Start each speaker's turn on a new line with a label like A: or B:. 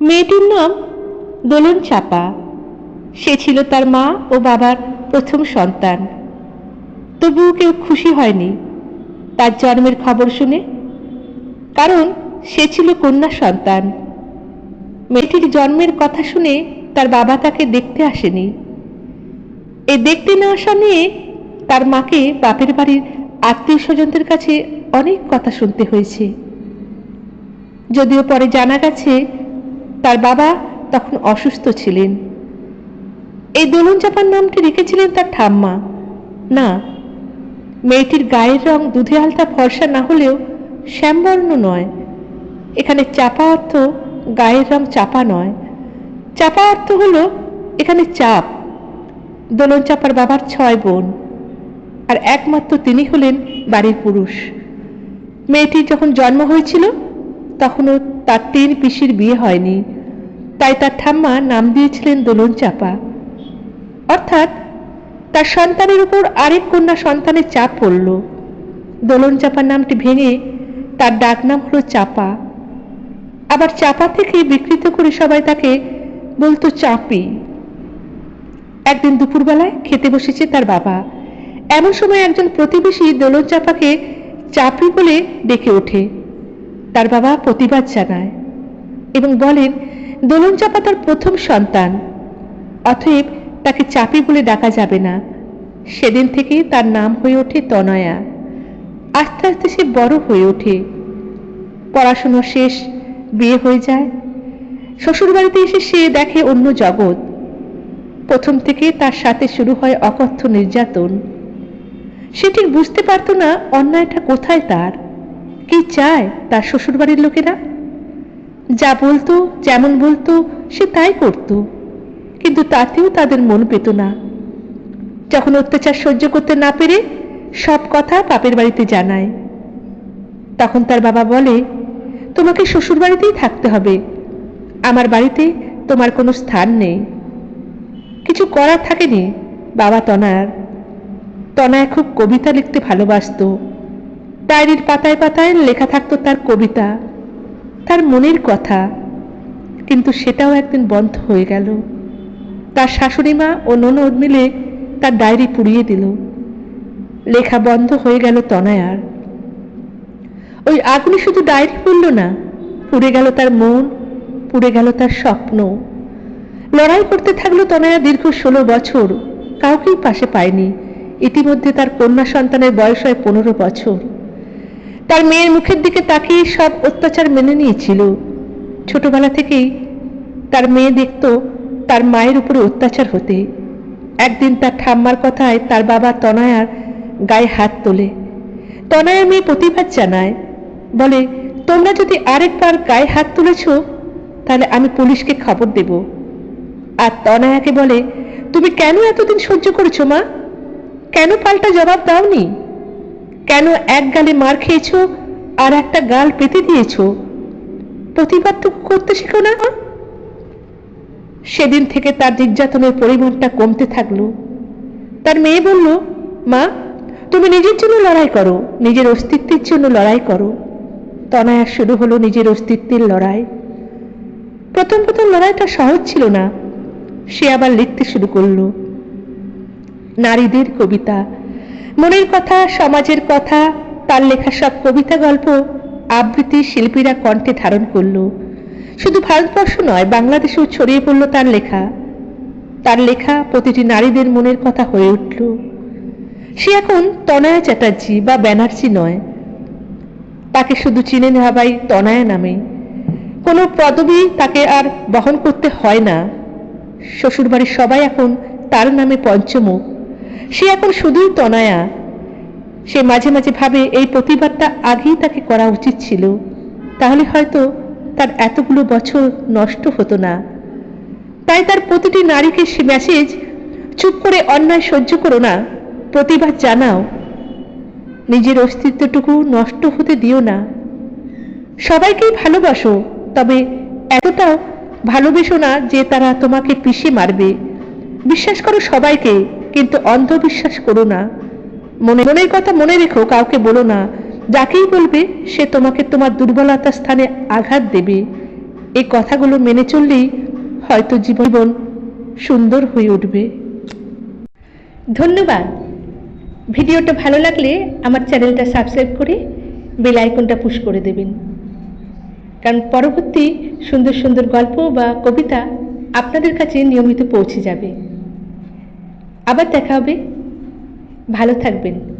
A: মেয়েটির নাম দোলন চাপা। সে ছিল তার মা ও বাবার প্রথম সন্তান। তবুও কেউ খুশি হয়নি তার জন্মের খবর শুনে, কারণ সে ছিল কন্যা সন্তান। মেয়েটির জন্মের কথা শুনে তার বাবা তাকে দেখতে আসেনি। এ দেখতে না আসা নিয়ে তার মাকে বাপের বাড়ির আত্মীয় স্বজনদের কাছে অনেক কথা শুনতে হয়েছে। যদিও পরে জানা গেছে তার বাবা তখন অসুস্থ ছিলেন। এই দোলন চাপার নামটি রেখেছিলেন তার ঠাম্মা। না, মেয়েটির গায়ের রং দুধে আলতা ফর্সা না হলেও শ্যামবর্ণ নয়। এখানে চাপা অর্থ গায়ের রং চাপা নয়। চাপা অর্থ হলো এখানে চাপ। দোলন চাপার বাবার ছয় বোন, আর একমাত্র তিনি হলেন বাড়ির পুরুষ। মেয়েটির যখন জন্ম হয়েছিল, তখনও তার তিন পিসির বিয়ে হয়নি। তাই তার ঠাম্মা নাম দিয়েছিলেন দোলন চাপা। অর্থাৎ তার সন্তানের উপর আরেক কন্যা সন্তানের চাপ পড়ল। দোলন চাপার নামটি ভেঙে তার ডাক নাম হলো চাপা। আবার চাপা থেকে বিকৃত করে সবাই তাকে বলতো চাপি। একদিন দুপুরবেলায় খেতে বসেছে তার বাবা। এমন সময় একজন প্রতিবেশী দোলন চাপাকে চাপি বলে ডেকে ওঠে। তার বাবা প্রতিবাদ জানায় এবং বলেন দোলন চাপা তার প্রথম সন্তান। অতএব তাকে চাপি বলে ডাকা যাবে না। সেদিন থেকে তার নাম হয়ে ওঠে তনয়া। আস্তে আস্তে সে বড় হয়ে ওঠে। পড়াশুনো শেষ, বিয়ে হয়ে যায়। শ্বশুরবাড়িতে এসে সে দেখে অন্য জগৎ। প্রথম থেকে তার সাথে শুরু হয় অকথ্য নির্যাতন। সে ঠিক বুঝতে পারতো না অন্যায়টা কোথায় তার। কি চায় তার শ্বশুরবাড়ির লোকেরা? যা বলতো, যেমন বলতো, সে তাই করত। কিন্তু তাতেও তাদের মন পেত না। যখন অত্যাচার সহ্য করতে না পেরে সব কথা বাপের বাড়িতে জানায়। তখন তার বাবা বলে, তোমাকে শ্বশুর বাড়িতেই থাকতে হবে। আমার বাড়িতে তোমার কোনো স্থান নেই। কিছু করার থাকেনি বাবা তনার। তনায় খুব কবিতা লিখতে ভালোবাসতো। ডায়েরির পাতায় পাতায় লেখা থাকতো তার কবিতা। তার মনের কথা, কিন্তু সেটাও একদিন বন্ধ হয়ে গেল। তার শাশুড়ি মা ও ননদ মিলে তার ডায়েরি পুড়িয়ে দিল। লেখা বন্ধ হয়ে গেল তনয়ার। ওই আগুনে শুধু ডায়েরি পড়ল না, পুড়ে গেল তার মন, পুড়ে গেল তার স্বপ্ন। লড়াই করতে থাকল তনয়া দীর্ঘ ষোলো বছর, কাউকেই পাশে পায়নি। ইতিমধ্যে তার কন্যা সন্তানের বয়স হয় পনেরো বছর। তার মেয়ের মুখের দিকে তাকিয়ে সব অত্যাচার মেনে নিয়েছিল। ছোটবেলা থেকেই তার মেয়ে দেখত তার মায়ের উপরে অত্যাচার হতে। একদিন তার ঠাম্মার কথায় তার বাবা তনয়ার গায়ে হাত তোলে। তনয়ার মেয়ে প্রতিবাদ জানায়, বলে, তোমরা যদি আরেকবার গায়ে হাত তুলেছ, তাহলে আমি পুলিশকে খবর দেব। আর তনয়াকে বলে, তুমি কেন এতদিন সহ্য করেছ মা? কেন পাল্টা জবাব দাওনি? কেন এক গালে মার খেয়েছ আর একটা গাল পেতে দিয়েছ? প্রতিবাদটুকু করতে শেখো না। সেদিন থেকে তার নির্যাতনের পরিমাণটা কমতে থাকল। তার মেয়ে বলল, মা, তুমি নিজের জন্য লড়াই করো, নিজের অস্তিত্বের জন্য লড়াই করো। তনয়া শুরু হলো নিজের অস্তিত্বের লড়াই। প্রথম প্রথম লড়াইটা সহজ ছিল না। সে আবার লিখতে শুরু করল, নারীদের কবিতা মনের কথা, সমাজের কথা, তার লেখা সব কবিতা গল্প আবৃত্তি শিল্পীরা কণ্ঠে ধারণ করল। শুধু ভারতবর্ষ নয়, বাংলাদেশেও ছড়িয়ে পড়ল তার লেখা। তার লেখা প্রতিটি নারীদের মনের কথা হয়ে উঠল। সে এখন তনয়া চ্যাটার্জি বা ব্যানার্জি নয়। তাকে শুধু চিনে নেওয়া নেওয়াবাই তনয়া নামে। কোনো পদবি তাকে আর বহন করতে হয় না। শ্বশুরবাড়ির সবাই এখন তার নামে পঞ্চমুখ। সে এখন শুধুই তনয়া। সে মাঝে মাঝে ভাবে এই প্রতিবাদটা আগেই তাকে করা উচিত ছিল। তাহলে হয়তো তার এতগুলো বছর নষ্ট হতো না। তাই তার প্রতিটি নারীকে সে মেসেজ চুপ করে অন্যায় সহ্য করো না, প্রতিবাদ জানাও। নিজের অস্তিত্বটুকু নষ্ট হতে দিও না। সবাইকেই ভালোবাসো, তবে এতটাও ভালোবেসো না যে তারা তোমাকে পিষে মারবে। বিশ্বাস করো সবাইকে কিন্তু অন্ধবিশ্বাস করো না। মনে, মনের কথা মনে রেখো, কাউকে বলো না। যাকেই বলবে, সে তোমাকে তোমার দুর্বলতার স্থানে আঘাত দেবে। এই কথাগুলো মেনে চললেই হয়তো জীবন সুন্দর হয়ে উঠবে। ধন্যবাদ। ভিডিওটা ভালো লাগলে আমার চ্যানেলটা সাবস্ক্রাইব করে বেল আইকনটা পুশ করে দেবেন। কারণ পরবর্তী সুন্দর সুন্দর গল্প বা কবিতা আপনাদের কাছে নিয়মিত পৌঁছে যাবে। আবার দেখা হবে। ভালো থাকবেন।